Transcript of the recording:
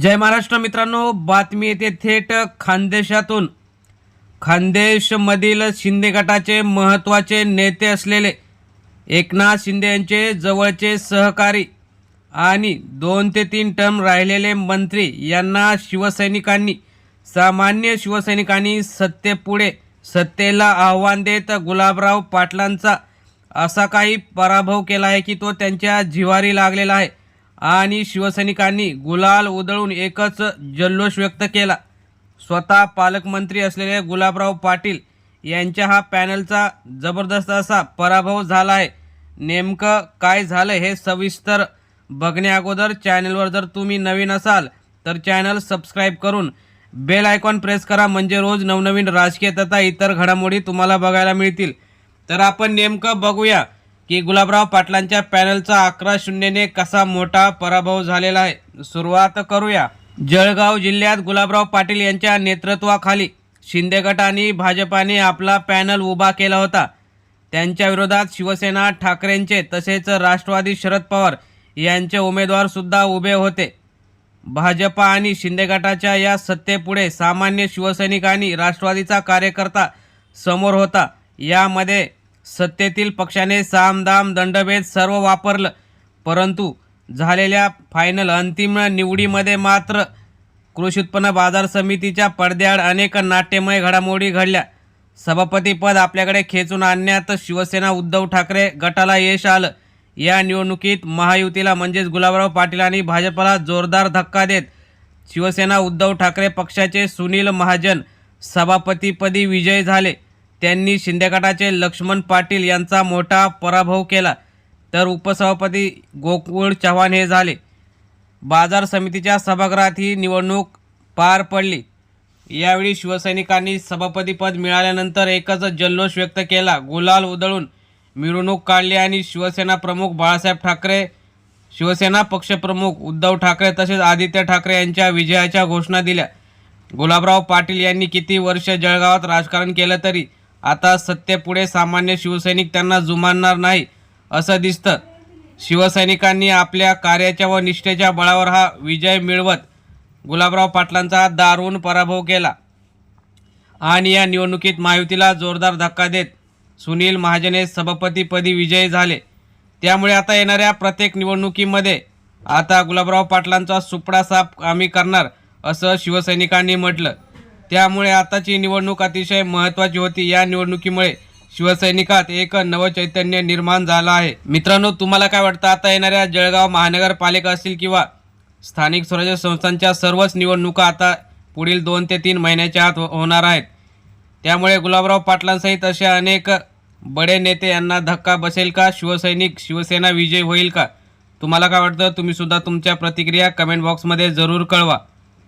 जय महाराष्ट्र मित्रांनो बातमी येते थेट खानदेशातून. खानदेशमधील शिंदे गटाचे महत्त्वाचे नेते असलेले एकनाथ शिंदे यांचे जवळचे सहकारी आणि दोन ते तीन टर्म राहिलेले मंत्री यांना शिवसैनिकांनी सामान्य शिवसैनिकांनी सत्तेपुढे सत्तेला आव्हान देत गुलाबराव पाटलांचा असा काही पराभव केला आहे की तो त्यांच्या जिवारी लागलेला आहे. आणि शिवसैनिकांनी गुलाल उधळून एकच जल्लोष व्यक्त केला. स्वतः पालकमंत्री असलेले गुलाबराव पाटील यांच्या हा पॅनलचा जबरदस्त असा पराभव झाला आहे. नेमकं काय झालं हे सविस्तर बघण्या अगोदर चॅनलवर जर तुम्ही नवीन असाल तर चॅनल सबस्क्राईब करून बेल आयकॉन प्रेस करा. म्हणजे रोज नवनवीन राजकीय तथा इतर घडामोडी तुम्हाला बघायला मिळतील. तर आपण नेमकं बघूया की गुलाबराव पाटलांच्या पॅनलचा अकरा शून्यने कसा मोठा पराभव झालेला आहे? सुरुवात करूया. जळगाव जिल्ह्यात गुलाबराव पाटील यांच्या नेतृत्वाखाली शिंदे गटाने आणि भाजपाने आपला पॅनल उभा केला होता. त्यांच्या विरोधात शिवसेना ठाकरेंचे तसेच राष्ट्रवादी शरद पवार यांचे उमेदवारसुद्धा उभे होते. भाजपा आणि शिंदे गटाच्या या सत्तेपुढे सामान्य शिवसैनिक आणि राष्ट्रवादीचा कार्यकर्ता समोर होता. यामध्ये सत्तेतील पक्षाने सामदाम दंडभेद सर्व वापरलं. परंतु झालेल्या फायनल अंतिम निवडीमध्ये मात्र कृषी उत्पन्न बाजार समितीच्या पडद्याआड अनेक नाट्यमय घडामोडी घडल्या. सभापतीपद आपल्याकडे खेचून आणण्यात शिवसेना उद्धव ठाकरे गटाला यश आलं. या निवडणुकीत महायुतीला म्हणजेच गुलाबराव पाटील आणि भाजपला जोरदार धक्का देत शिवसेना उद्धव ठाकरे पक्षाचे सुनील महाजन सभापतीपदी विजयी झाले. त्यांनी शिंदेगटाचे लक्ष्मण पाटील यांचा मोठा पराभव केला. तर उपसभापती गोकुळ चव्हाण हे झाले. बाजार समितीच्या सभागृहात ही निवडणूक पार पडली. यावेळी शिवसैनिकांनी सभापतीपद मिळाल्यानंतर एकच जल्लोष व्यक्त केला. गुलाल उधळून मिरवणूक काढली आणि शिवसेना प्रमुख बाळासाहेब ठाकरे शिवसेना पक्षप्रमुख उद्धव ठाकरे तसेच आदित्य ठाकरे यांच्या विजयाच्या घोषणा दिल्या. गुलाबराव पाटील यांनी किती वर्ष जळगावात राजकारण केलं तरी आता सत्तेपुढे सामान्य शिवसैनिक त्यांना जुमानणार नाही असं दिसतं. शिवसैनिकांनी आपल्या कार्याच्या व निष्ठेच्या बळावर हा विजय मिळवत गुलाबराव पाटलांचा दारुण पराभव केला. आणि या निवडणुकीत महायुतीला जोरदार धक्का देत सुनील महाजने सभापतीपदी विजयी झाले. त्यामुळे आता येणाऱ्या प्रत्येक निवडणुकीमध्ये आता गुलाबराव पाटलांचा सुपडा साफ आम्ही करणार असं शिवसैनिकांनी म्हटलं. त्यामुळे आताची निवडणूक अतिशय महत्त्वाची होती. या निवडणुकीमुळे शिवसैनिकात एक नवचैतन्य निर्माण झालं आहे. मित्रांनो तुम्हाला काय वाटतं? आता येणाऱ्या जळगाव महानगरपालिका असतील किंवा स्थानिक स्वराज्य संस्थांच्या सर्वच निवडणुका आता पुढील दोन ते तीन महिन्याच्या आत हो- होणार आहेत. त्यामुळे गुलाबराव पाटलांसहित असे अनेक बडे नेते यांना धक्का बसेल का? शिवसैनिक शिवसेना विजय होईल का? तुम्हाला काय वाटतं? तुम्ही सुद्धा तुमच्या प्रतिक्रिया कमेंट बॉक्समध्ये जरूर कळवा.